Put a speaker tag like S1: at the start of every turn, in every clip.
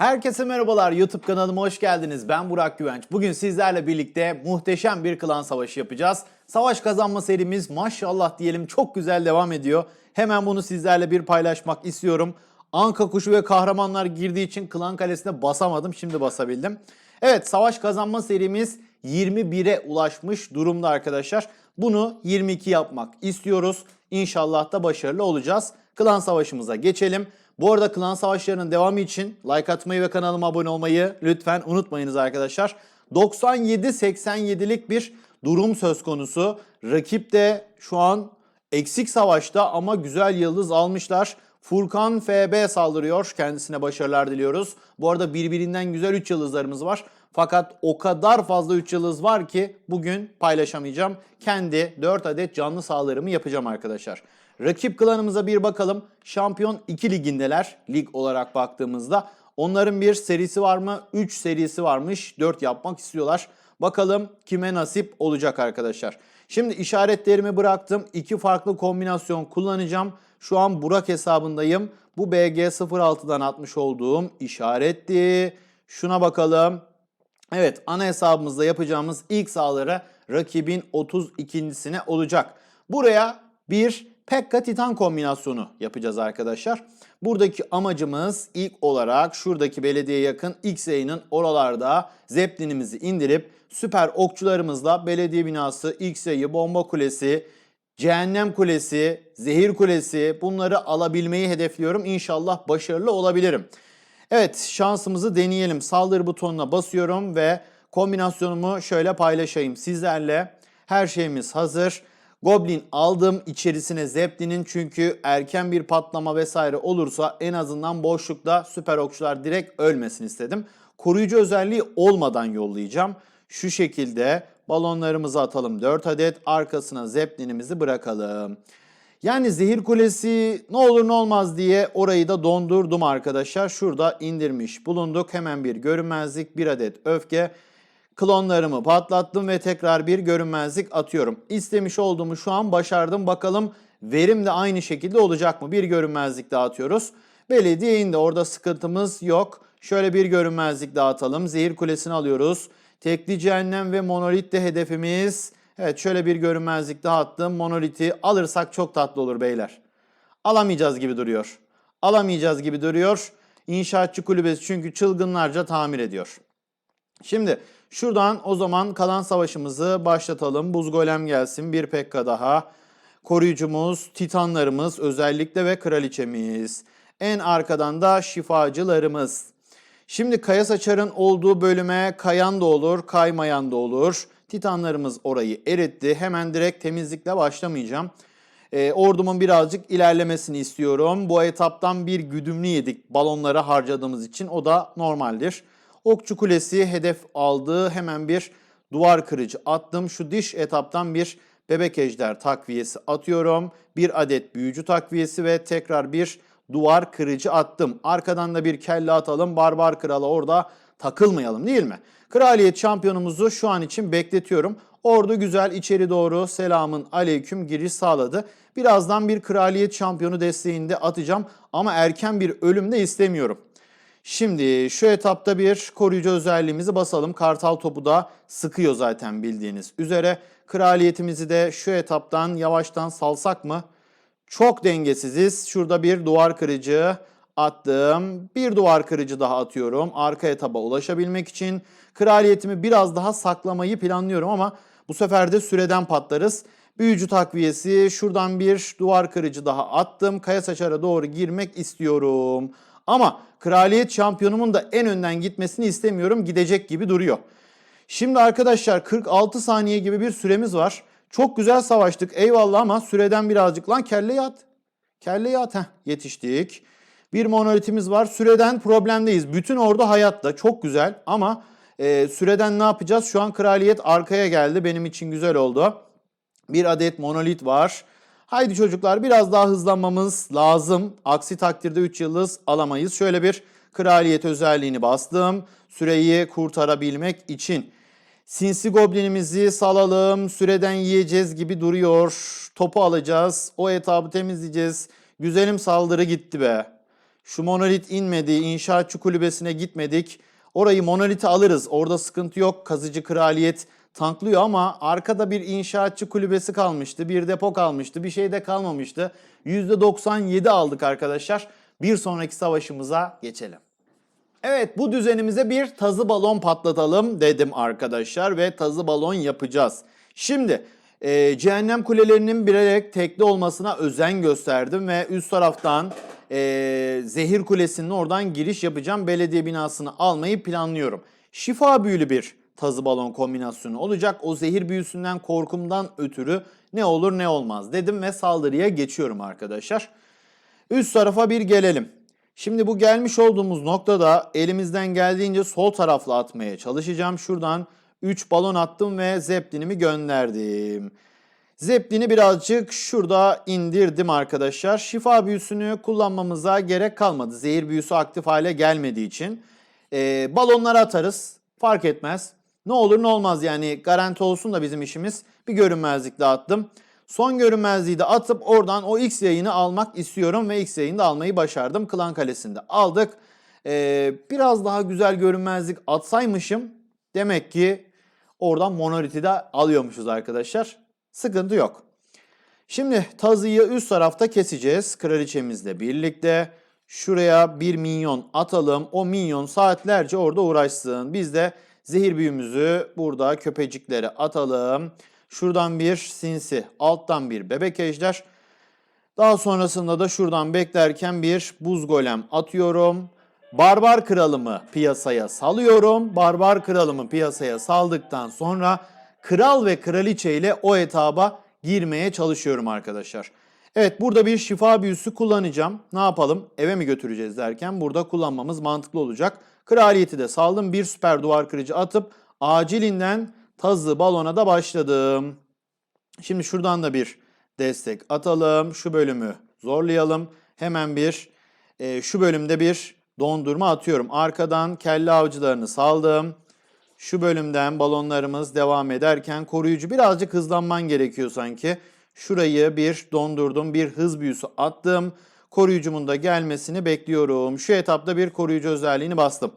S1: Herkese merhabalar YouTube kanalıma hoş geldiniz. Ben Burak Güvenç. Bugün sizlerle birlikte muhteşem bir klan savaşı yapacağız. Savaş kazanma serimiz maşallah diyelim çok güzel devam ediyor. Hemen bunu sizlerle bir paylaşmak istiyorum. Anka kuşu ve kahramanlar girdiği için klan kalesine basamadım. Şimdi basabildim. Evet savaş kazanma serimiz 21'e ulaşmış durumda arkadaşlar. Bunu 22 yapmak istiyoruz. İnşallah da başarılı olacağız. Klan savaşımıza geçelim. Bu arada klan savaşlarının devamı için like atmayı ve kanalıma abone olmayı lütfen unutmayınız arkadaşlar. 97-87'lik bir durum söz konusu. Rakip de şu an eksik savaşta ama güzel yıldız almışlar. Furkan FB saldırıyor. Kendisine başarılar diliyoruz. Bu arada birbirinden güzel 3 yıldızlarımız var. Fakat o kadar fazla 3 yıldız var ki bugün paylaşamayacağım. Kendi 4 adet canlı saldırımı yapacağım arkadaşlar. Rakip klanımıza bir bakalım. Şampiyon 2 ligindeler lig olarak baktığımızda. Onların bir serisi var mı? 3 serisi varmış. 4 yapmak istiyorlar. Bakalım kime nasip olacak arkadaşlar. Şimdi işaretlerimi bıraktım. İki farklı kombinasyon kullanacağım. Şu an Burak hesabındayım. Bu BG06'dan atmış olduğum işaretti. Şuna bakalım. Evet ana hesabımızda yapacağımız ilk saldırı rakibin 32.sine olacak. Buraya bir Pekka Titan kombinasyonu yapacağız arkadaşlar. Buradaki amacımız ilk olarak şuradaki belediyeye yakın X-Ray'nin oralarda Zeppelin'imizi indirip süper okçularımızla belediye binası, X-Ray'ı, bomba kulesi, cehennem kulesi, zehir kulesi bunları alabilmeyi hedefliyorum. İnşallah başarılı olabilirim. Evet şansımızı deneyelim. Saldırı butonuna basıyorum ve kombinasyonumu şöyle paylaşayım sizlerle. Her şeyimiz hazır. Goblin aldım içerisine Zeppelin'in çünkü erken bir patlama vesaire olursa en azından boşlukta süper okçular direkt ölmesin istedim. Koruyucu özelliği olmadan yollayacağım. Şu şekilde balonlarımızı atalım 4 adet arkasına Zeppelin'imizi bırakalım. Yani zehir kulesi ne olur ne olmaz diye orayı da dondurdum arkadaşlar. Şurada indirmiş bulunduk. Hemen bir görünmezlik, bir adet öfke. Klonlarımı patlattım ve tekrar bir görünmezlik atıyorum. İstemiş olduğumu şu an başardım. Bakalım verim de aynı şekilde olacak mı? Bir görünmezlik daha atıyoruz. Belediye indi. Orada sıkıntımız yok. Şöyle bir görünmezlik daha atalım. Zehir kulesini alıyoruz. Tekli cehennem ve monolit de hedefimiz. Evet şöyle bir görünmezlik daha attım. Monoliti alırsak çok tatlı olur beyler. Alamayacağız gibi duruyor. Alamayacağız gibi duruyor. İnşaatçı kulübesi çünkü çılgınlarca tamir ediyor. Şimdi şuradan o zaman kalan savaşımızı başlatalım. Buz golem gelsin. Bir pekka daha. Koruyucumuz, titanlarımız özellikle ve kraliçemiz. En arkadan da şifacılarımız. Şimdi kaya saçarın olduğu bölüme kayan da olur, kaymayan da olur. Titanlarımız orayı eritti. Hemen direkt temizlikle başlamayacağım. E, ordumun birazcık ilerlemesini istiyorum. Bu etaptan bir güdümlü yedik balonları harcadığımız için. O da normaldir. Okçu Kulesi hedef aldı. Hemen bir duvar kırıcı attım. Şu diş etaptan bir bebek ejder takviyesi atıyorum. Bir adet büyücü takviyesi ve tekrar bir duvar kırıcı attım. Arkadan da bir kelle atalım. Barbar krala orada takılmayalım değil mi? Kraliyet şampiyonumuzu şu an için bekletiyorum. Ordu güzel içeri doğru selamın aleyküm giriş sağladı. Birazdan bir kraliyet şampiyonu desteğinde atacağım ama erken bir ölüm de istemiyorum. Şimdi şu etapta bir koruyucu özelliğimizi basalım. Kartal topu da sıkıyor zaten bildiğiniz üzere. Kraliyetimizi de şu etaptan yavaştan salsak mı? Çok dengesiziz. Şurada bir duvar kırıcı attım. Bir duvar kırıcı daha atıyorum. Arka etaba ulaşabilmek için kraliyetimi biraz daha saklamayı planlıyorum ama bu sefer de süreden patlarız. Büyücü takviyesi şuradan bir duvar kırıcı daha attım. Kaya saçara doğru girmek istiyorum. Ama kraliyet şampiyonumun da en önden gitmesini istemiyorum. Gidecek gibi duruyor. Şimdi arkadaşlar 46 saniye gibi bir süremiz var. Çok güzel savaştık eyvallah ama süreden birazcık lan kelle at. Kelle at heh yetiştik. Bir monolitimiz var. Süreden problemdeyiz. Bütün ordu hayatta. Çok güzel ama e, süreden ne yapacağız? Şu an kraliyet arkaya geldi. Benim için güzel oldu. Bir adet monolit var. Haydi çocuklar biraz daha hızlanmamız lazım. Aksi takdirde 3 yıldız alamayız. Şöyle bir kraliyet özelliğini bastım. Süreyi kurtarabilmek için. Sinsi goblinimizi salalım. Süreden yiyeceğiz gibi duruyor. Topu alacağız. O etabı temizleyeceğiz. Güzelim saldırı gitti be. Şu monolit inmedi. İnşaatçı kulübesine gitmedik. Orayı monoliti alırız. Orada sıkıntı yok. Kazıcı kraliyet tanklıyor ama arkada bir inşaatçı kulübesi kalmıştı. Bir depo kalmıştı. Bir şey de kalmamıştı. %97 aldık arkadaşlar. Bir sonraki savaşımıza geçelim. Evet bu düzenimize bir tazı balon patlatalım dedim arkadaşlar ve tazı balon yapacağız. Şimdi e, cehennem kulelerinin bilerek tekli olmasına özen gösterdim ve üst taraftan e, zehir kulesinin oradan giriş yapacağım. Belediye binasını almayı planlıyorum. Şifa büyülü bir tazı balon kombinasyonu olacak. O zehir büyüsünden korkumdan ötürü ne olur ne olmaz dedim ve saldırıya geçiyorum arkadaşlar. Üst tarafa bir gelelim. Şimdi bu gelmiş olduğumuz noktada elimizden geldiğince sol tarafla atmaya çalışacağım. Şuradan 3 balon attım ve zeplinimi gönderdim. Zeplini birazcık şurada indirdim arkadaşlar. Şifa büyüsünü kullanmamıza gerek kalmadı. Zehir büyüsü aktif hale gelmediği için. Ee, balonları atarız. Fark etmez. Ne olur ne olmaz yani garanti olsun da bizim işimiz. Bir görünmezlikle attım. Son görünmezliği de atıp oradan o X yayını almak istiyorum ve X yayını da almayı başardım. Klan Kalesi'nde aldık. Ee, biraz daha güzel görünmezlik atsaymışım. Demek ki oradan monoliti de alıyormuşuz arkadaşlar. Sıkıntı yok. Şimdi tazıyı üst tarafta keseceğiz kraliçemizle birlikte. Şuraya bir minyon atalım. O minyon saatlerce orada uğraşsın. Biz de zehir büyümüzü burada köpeciklere atalım. Şuradan bir sinsi, alttan bir bebek ejder. Daha sonrasında da şuradan beklerken bir buz golem atıyorum. Barbar kralımı piyasaya salıyorum. Barbar kralımı piyasaya saldıktan sonra kral ve kraliçe ile o etaba girmeye çalışıyorum arkadaşlar. Evet burada bir şifa büyüsü kullanacağım. Ne yapalım? Eve mi götüreceğiz derken burada kullanmamız mantıklı olacak. Kraliyeti de saldım. Bir süper duvar kırıcı atıp acilinden tazı balona da başladım. Şimdi şuradan da bir destek atalım. Şu bölümü zorlayalım. Hemen bir e, şu bölümde bir dondurma atıyorum. Arkadan kelle avcılarını saldım. Şu bölümden balonlarımız devam ederken koruyucu birazcık hızlanman gerekiyor sanki. Şurayı bir dondurdum, bir hız büyüsü attım. Koruyucumun da gelmesini bekliyorum. Şu etapta bir koruyucu özelliğini bastım.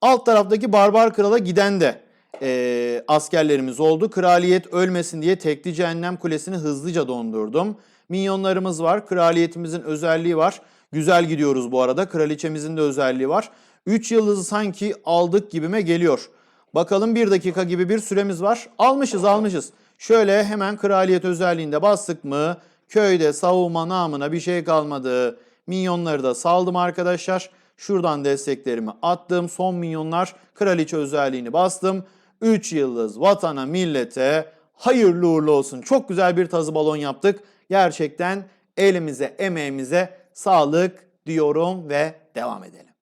S1: Alt taraftaki barbar krala giden de e, askerlerimiz oldu. Kraliyet ölmesin diye tekli cehennem kulesini hızlıca dondurdum. Minyonlarımız var. Kraliyetimizin özelliği var. Güzel gidiyoruz bu arada. Kraliçemizin de özelliği var. 3 yıldızı sanki aldık gibime geliyor. Bakalım 1 dakika gibi bir süremiz var. Almışız almışız. Şöyle hemen kraliyet özelliğinde bastık mı köyde savunma namına bir şey kalmadı. Minyonları da saldım arkadaşlar. Şuradan desteklerimi attım. Son minyonlar kraliçe özelliğini bastım. 3 yıldız vatana millete hayırlı uğurlu olsun. Çok güzel bir tazı balon yaptık. Gerçekten elimize emeğimize sağlık diyorum ve devam edelim.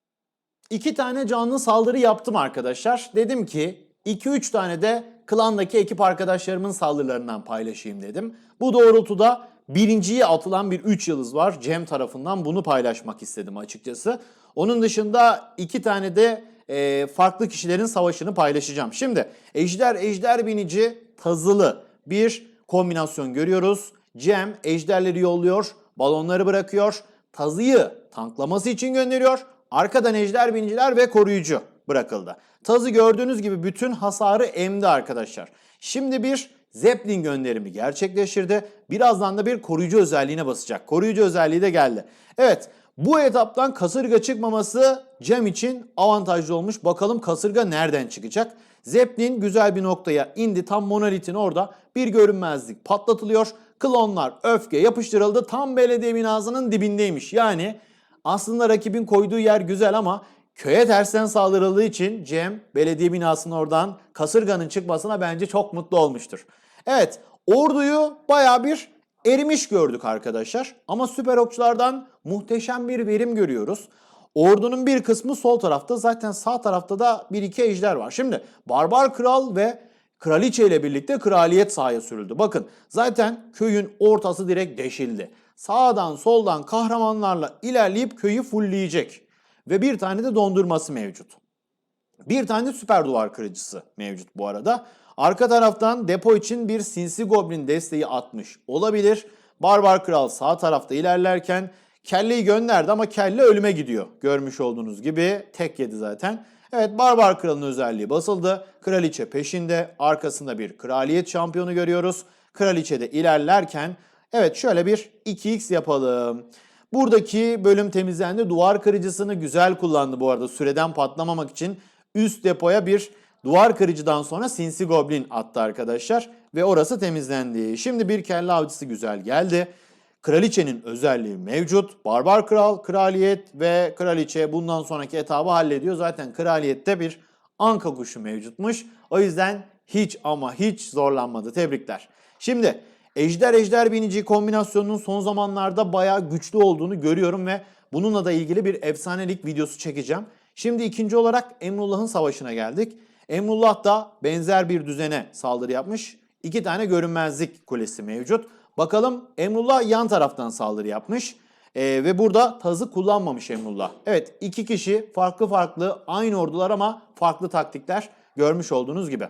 S1: İki tane canlı saldırı yaptım arkadaşlar. Dedim ki 2-3 tane de klandaki ekip arkadaşlarımın saldırılarından paylaşayım dedim. Bu doğrultuda birinciye atılan bir 3 yıldız var. Cem tarafından bunu paylaşmak istedim açıkçası. Onun dışında iki tane de e, farklı kişilerin savaşını paylaşacağım. Şimdi ejder ejder binici tazılı bir kombinasyon görüyoruz. Cem ejderleri yolluyor, balonları bırakıyor, tazıyı tanklaması için gönderiyor. Arkadan ejder biniciler ve koruyucu bırakıldı. Tazı gördüğünüz gibi bütün hasarı emdi arkadaşlar. Şimdi bir Zeppelin gönderimi gerçekleştirdi. Birazdan da bir koruyucu özelliğine basacak. Koruyucu özelliği de geldi. Evet bu etaptan kasırga çıkmaması Cem için avantajlı olmuş. Bakalım kasırga nereden çıkacak? Zeppelin güzel bir noktaya indi. Tam monolitin orada bir görünmezlik patlatılıyor. Klonlar öfke yapıştırıldı. Tam belediye binasının dibindeymiş. Yani aslında rakibin koyduğu yer güzel ama köye tersten saldırıldığı için Cem belediye binasının oradan kasırganın çıkmasına bence çok mutlu olmuştur. Evet orduyu baya bir erimiş gördük arkadaşlar. Ama süper okçulardan muhteşem bir verim görüyoruz. Ordunun bir kısmı sol tarafta zaten sağ tarafta da bir iki ejder var. Şimdi Barbar Kral ve Kraliçe ile birlikte kraliyet sahaya sürüldü. Bakın zaten köyün ortası direkt deşildi. Sağdan soldan kahramanlarla ilerleyip köyü fullleyecek. Ve bir tane de dondurması mevcut. Bir tane süper duvar kırıcısı mevcut bu arada. Arka taraftan depo için bir sinsi goblin desteği atmış olabilir. Barbar Kral sağ tarafta ilerlerken Kelleyi gönderdi ama kelle ölüme gidiyor. Görmüş olduğunuz gibi tek yedi zaten. Evet Barbar Kral'ın özelliği basıldı. Kraliçe peşinde. Arkasında bir kraliyet şampiyonu görüyoruz. Kraliçe de ilerlerken evet şöyle bir 2x yapalım. Buradaki bölüm temizlendi. Duvar kırıcısını güzel kullandı bu arada süreden patlamamak için. Üst depoya bir duvar kırıcıdan sonra Sinsi Goblin attı arkadaşlar. Ve orası temizlendi. Şimdi bir kelle avcısı güzel geldi. Kraliçenin özelliği mevcut. Barbar kral, kraliyet ve kraliçe bundan sonraki etabı hallediyor. Zaten kraliyette bir anka kuşu mevcutmuş. O yüzden hiç ama hiç zorlanmadı. Tebrikler. Şimdi ejder ejder binici kombinasyonunun son zamanlarda bayağı güçlü olduğunu görüyorum ve bununla da ilgili bir efsanelik videosu çekeceğim. Şimdi ikinci olarak Emrullah'ın savaşına geldik. Emrullah da benzer bir düzene saldırı yapmış. İki tane görünmezlik kulesi mevcut. Bakalım Emrullah yan taraftan saldırı yapmış. Ee, ve burada tazı kullanmamış Emrullah. Evet iki kişi farklı farklı aynı ordular ama farklı taktikler görmüş olduğunuz gibi.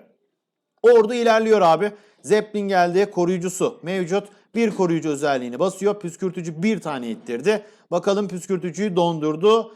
S1: Ordu ilerliyor abi. Zeppelin geldi. Koruyucusu mevcut. Bir koruyucu özelliğini basıyor. Püskürtücü bir tane ittirdi. Bakalım püskürtücüyü dondurdu.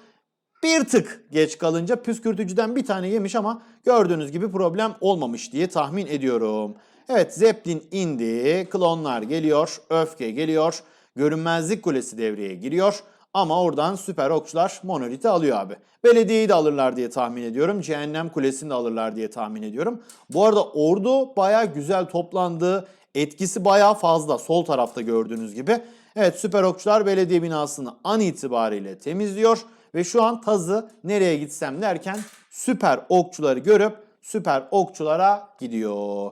S1: Bir tık geç kalınca püskürtücüden bir tane yemiş ama gördüğünüz gibi problem olmamış diye tahmin ediyorum. Evet Zeppelin indi. Klonlar geliyor. Öfke geliyor. Görünmezlik kulesi devreye giriyor. Ama oradan süper okçular monoliti alıyor abi. Belediyeyi de alırlar diye tahmin ediyorum. Cehennem kulesini de alırlar diye tahmin ediyorum. Bu arada ordu baya güzel toplandı. Etkisi baya fazla sol tarafta gördüğünüz gibi. Evet süper okçular belediye binasını an itibariyle temizliyor. Ve şu an tazı nereye gitsem derken süper okçuları görüp süper okçulara gidiyor.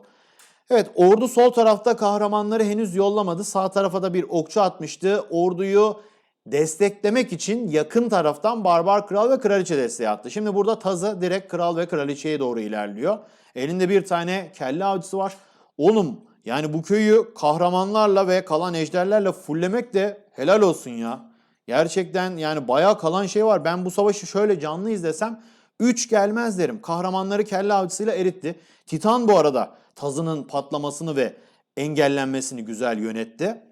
S1: Evet ordu sol tarafta kahramanları henüz yollamadı. Sağ tarafa da bir okçu atmıştı. Orduyu desteklemek için yakın taraftan Barbar Kral ve Kraliçe desteği attı. Şimdi burada Tazı direkt Kral ve Kraliçe'ye doğru ilerliyor. Elinde bir tane kelle avcısı var. Oğlum yani bu köyü kahramanlarla ve kalan ejderlerle fullemek de helal olsun ya. Gerçekten yani bayağı kalan şey var. Ben bu savaşı şöyle canlı izlesem 3 gelmez derim. Kahramanları kelle avcısıyla eritti. Titan bu arada Tazı'nın patlamasını ve engellenmesini güzel yönetti.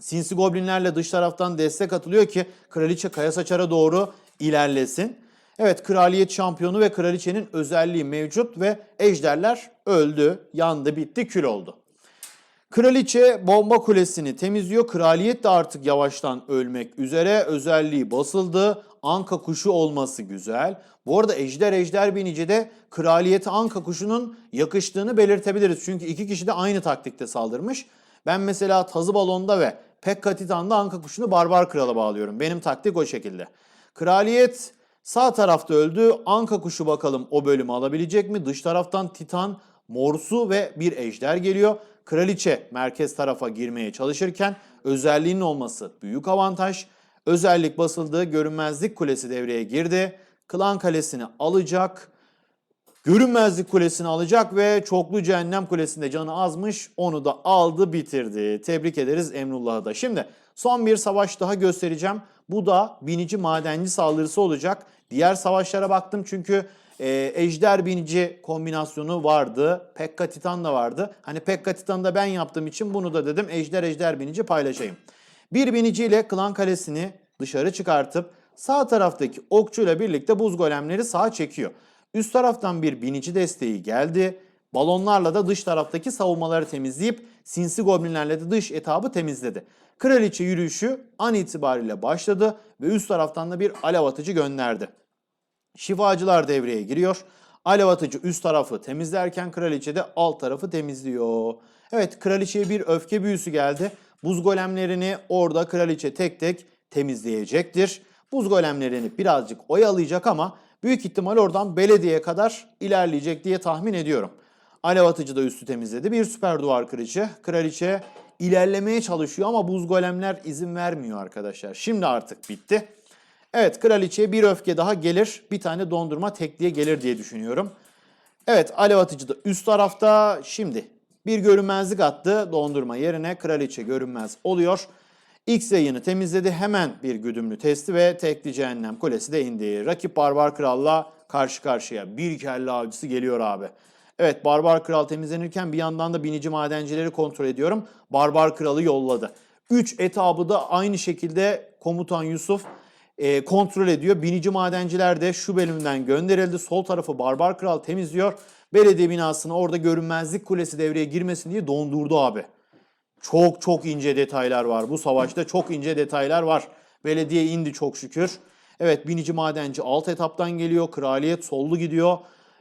S1: Sinsi Goblinlerle dış taraftan destek atılıyor ki Kraliçe Kaya Saçar'a doğru ilerlesin. Evet kraliyet şampiyonu ve kraliçenin özelliği mevcut ve ejderler öldü, yandı, bitti, kül oldu. Kraliçe bomba kulesini temizliyor. Kraliyet de artık yavaştan ölmek üzere. Özelliği basıldı. Anka kuşu olması güzel. Bu arada Ejder Ejder Binici de kraliyete Anka kuşunun yakıştığını belirtebiliriz. Çünkü iki kişi de aynı taktikte saldırmış. Ben mesela Tazı Balon'da ve Pekka Titan'da Anka kuşunu Barbar Kral'a bağlıyorum. Benim taktik o şekilde. Kraliyet sağ tarafta öldü. Anka kuşu bakalım o bölümü alabilecek mi? Dış taraftan Titan, Morsu ve bir ejder geliyor. Kraliçe merkez tarafa girmeye çalışırken özelliğinin olması büyük avantaj. Özellik basıldı. Görünmezlik kulesi devreye girdi. Klan kalesini alacak. Görünmezlik kulesini alacak ve çoklu cehennem kulesinde canı azmış. Onu da aldı bitirdi. Tebrik ederiz Emrullah'ı da. Şimdi son bir savaş daha göstereceğim. Bu da binici madenci saldırısı olacak. Diğer savaşlara baktım çünkü e, ejder binici kombinasyonu vardı. Pekka Titan da vardı. Hani Pekka Titan'ı da ben yaptığım için bunu da dedim ejder ejder binici paylaşayım. Bir biniciyle klan kalesini dışarı çıkartıp sağ taraftaki okçuyla birlikte buz golemleri sağa çekiyor. Üst taraftan bir binici desteği geldi. Balonlarla da dış taraftaki savunmaları temizleyip sinsi goblinlerle de dış etabı temizledi. Kraliçe yürüyüşü an itibariyle başladı ve üst taraftan da bir alev atıcı gönderdi. Şifacılar devreye giriyor. Alev atıcı üst tarafı temizlerken kraliçe de alt tarafı temizliyor. Evet kraliçeye bir öfke büyüsü geldi. Buz golemlerini orada kraliçe tek tek temizleyecektir. Buz golemlerini birazcık oyalayacak ama büyük ihtimal oradan belediyeye kadar ilerleyecek diye tahmin ediyorum. Alev atıcı da üstü temizledi. Bir süper duvar kırıcı. Kraliçe ilerlemeye çalışıyor ama buz golemler izin vermiyor arkadaşlar. Şimdi artık bitti. Evet kraliçeye bir öfke daha gelir. Bir tane dondurma tekliğe gelir diye düşünüyorum. Evet alev atıcı da üst tarafta. Şimdi bir görünmezlik attı. Dondurma yerine kraliçe görünmez oluyor. X yayını temizledi. Hemen bir güdümlü testi ve tekli cehennem kulesi de indi. Rakip Barbar Kral'la karşı karşıya. Bir kelle avcısı geliyor abi. Evet Barbar Kral temizlenirken bir yandan da binici madencileri kontrol ediyorum. Barbar Kral'ı yolladı. 3 etabı da aynı şekilde komutan Yusuf e, kontrol ediyor. Binici madenciler de şu bölümden gönderildi. Sol tarafı Barbar Kral temizliyor. Belediye binasına orada görünmezlik kulesi devreye girmesin diye dondurdu abi. Çok çok ince detaylar var. Bu savaşta çok ince detaylar var. Belediye indi çok şükür. Evet binici madenci alt etaptan geliyor. Kraliyet sollu gidiyor.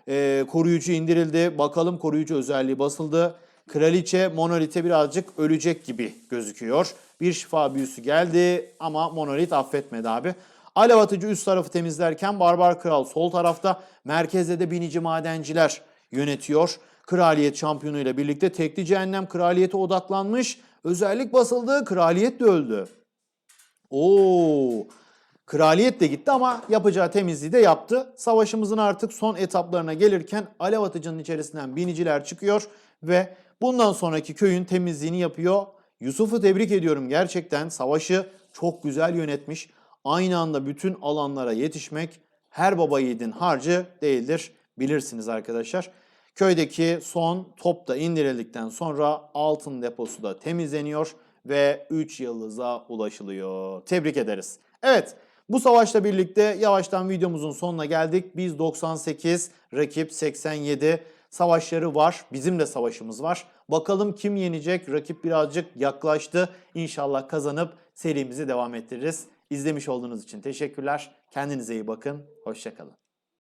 S1: Ee, koruyucu indirildi. Bakalım koruyucu özelliği basıldı. Kraliçe monolite birazcık ölecek gibi gözüküyor. Bir şifa büyüsü geldi ama monolit affetmedi abi. Alev atıcı üst tarafı temizlerken Barbar Kral sol tarafta. Merkezde de binici madenciler yönetiyor. Kraliyet şampiyonu ile birlikte tekli cehennem kraliyete odaklanmış. Özellik basıldı. Kraliyet de öldü. Oo. Kraliyet de gitti ama yapacağı temizliği de yaptı. Savaşımızın artık son etaplarına gelirken alev atıcının içerisinden biniciler çıkıyor ve bundan sonraki köyün temizliğini yapıyor. Yusuf'u tebrik ediyorum gerçekten. Savaşı çok güzel yönetmiş. Aynı anda bütün alanlara yetişmek her baba yiğidin harcı değildir. Bilirsiniz arkadaşlar. Köydeki son top da indirildikten sonra altın deposu da temizleniyor ve 3 yıldıza ulaşılıyor. Tebrik ederiz. Evet bu savaşla birlikte yavaştan videomuzun sonuna geldik. Biz 98, rakip 87 savaşları var. Bizim de savaşımız var. Bakalım kim yenecek? Rakip birazcık yaklaştı. İnşallah kazanıp serimizi devam ettiririz. İzlemiş olduğunuz için teşekkürler. Kendinize iyi bakın. Hoşçakalın.